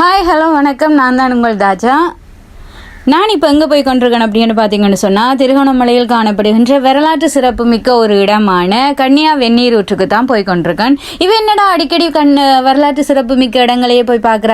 Hi hello வணக்கம். நான் தான் உங்கள் தாஜா நான் இப்போ எங்கே போய் கொண்டிருக்கேன் அப்படின்னு பார்த்தீங்கன்னு சொன்னால் திருகோணமலையில் காணப்படுகின்ற வரலாற்று சிறப்பு மிக்க ஒரு இடமான கன்னியா வெந்நீர் ஊற்றுக்கு தான் போய் கொண்டிருக்கேன். இவன் என்னடா அடிக்கடி கண் வரலாற்று சிறப்பு மிக்க இடங்களையே போய் பார்க்குற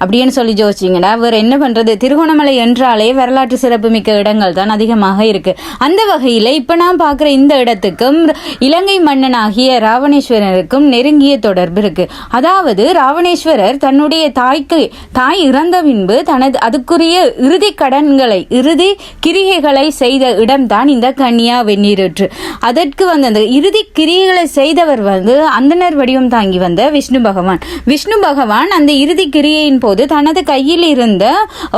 அப்படின்னு சொல்லி யோசிச்சிங்கடா வேறு என்ன பண்ணுறது திருகோணமலை என்றாலே வரலாற்று சிறப்பு மிக்க இடங்கள் தான் அதிகமாக இருக்குது அந்த வகையில் இப்போ நான் பார்க்குற இந்த இடத்துக்கும் இலங்கை மன்னனாகிய ராவணேஸ்வரருக்கும் நெருங்கிய தொடர்பு இருக்குது அதாவது ராவணேஸ்வரர் தன்னுடைய தாய்க்கு தாய் இறந்த பின்பு தனது அதுக்குரிய இறுதி கடன்களை இறுதி கிரிகைகளை செய்த இடம்தான் இந்த கன்னியா வெந்நீரூற்று. அதற்கு வந்து அந்த இறுதி கிரியைகளை செய்தவர் வந்து அந்தனர் வடிவம் தாங்கி வந்த விஷ்ணு பகவான். விஷ்ணு பகவான் அந்த இறுதி கிரியையின் போது தனது கையில் இருந்த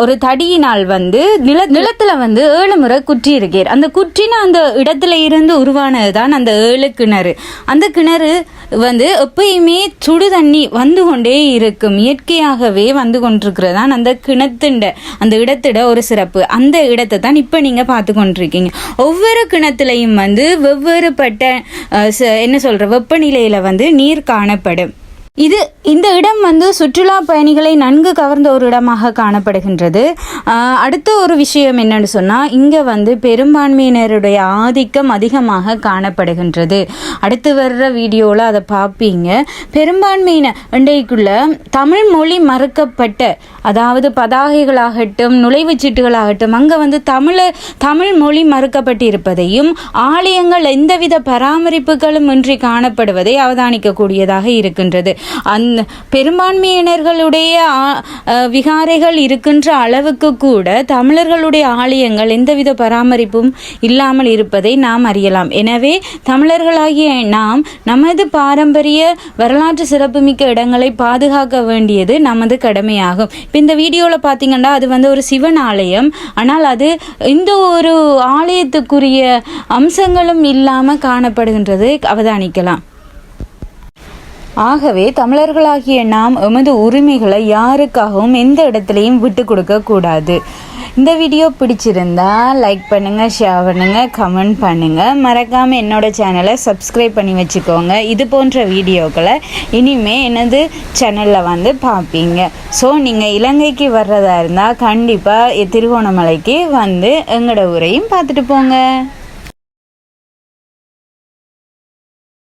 ஒரு தடியினால் வந்து நில நிலத்துல வந்து ஏழு முறை குற்றி இருக்கிறார் அந்த குற்றின அந்த இடத்துல இருந்து உருவானதுதான் அந்த ஏழு கிணறு. அந்த கிணறு வந்து எப்பயுமே சுடு தண்ணி வந்து கொண்டே இருக்கும். இயற்கையாகவே வந்து கொண்டிருக்கிறதான் அந்த கிணத்துண்ட அந்த இடத்திட ஒரு சிறப்பு. அந்த இடத்தை தான் இப்போ நீங்கள் பார்த்து கொண்டிருக்கீங்க. ஒவ்வொரு கிணத்துலையும் வந்து வெவ்வேறுபட்ட ச- என்ன சொல்கிற வெப்பநிலையில் வந்து நீர் காணப்படும். இது இந்த இடம் வந்து சுற்றுலா பயணிகளை நன்கு கவர்ந்த ஒரு இடமாக காணப்படுகின்றது. அடுத்த ஒரு விஷயம் என்னன்னு சொன்னால் இங்கே வந்து பெரும்பான்மையினருடைய ஆதிக்கம் அதிகமாக காணப்படுகின்றது. அடுத்து வர்ற வீடியோவில் அதை பார்ப்பீங்க பெரும்பான்மையினர் இன்றைக்குள்ள தமிழ் மொழி மறுக்கப்பட்ட அதாவது பதாகைகளாகட்டும் நுழைவுச் சீட்டுகளாகட்டும் அங்கே வந்து தமிழ தமிழ் மொழி மறுக்கப்பட்டிருப்பதையும் ஆலயங்கள் எந்தவித பராமரிப்புகளும் இன்றி காணப்படுவதை அவதானிக்கக்கூடியதாக இருக்கின்றது. அந்த பெரும்பான்மையினர்களுடைய விகாரைகள் இருக்கின்ற அளவுக்கு கூட தமிழர்களுடைய ஆலயங்கள் எந்தவித பராமரிப்பும் இல்லாமல் இருப்பதை நாம் அறியலாம். எனவே தமிழர்களாகிய நாம் நமது பாரம்பரிய வரலாற்று சிறப்புமிக்க இடங்களை பாதுகாக்க வேண்டியது நமது கடமையாகும். இப்போ இந்த வீடியோவில் பார்த்தீங்கன்னா அது வந்து ஒரு சிவன் ஆலயம். ஆனால் அது இந்த ஒரு ஆலயத்துக்குரிய அம்சங்களும் இல்லாமல் காணப்படுகின்றது. அவதானிக்கலாம். ஆகவே தமிழர்களாகிய நாம் எமது உரிமைகளை யாருக்காகவும் எந்த இடத்துலையும் விட்டு கொடுக்க கூடாது. இந்த வீடியோ பிடிச்சிருந்தா லைக் பண்ணுங்கள் ஷேர் பண்ணுங்க கமெண்ட் பண்ணுங்கள் மறக்காமல் என்னோட சேனலை சப்ஸ்கிரைப் பண்ணி வச்சுக்கோங்க. இது போன்ற வீடியோக்களை இனிமே எனது சேனலில் வந்து பார்ப்பீங்க. ஸோ நீங்கள் இலங்கைக்கு வர்றதா இருந்தால் கண்டிப்பாக திருகோணமலைக்கு வந்து எங்களோட ஊரையும் பார்த்துட்டு போங்க.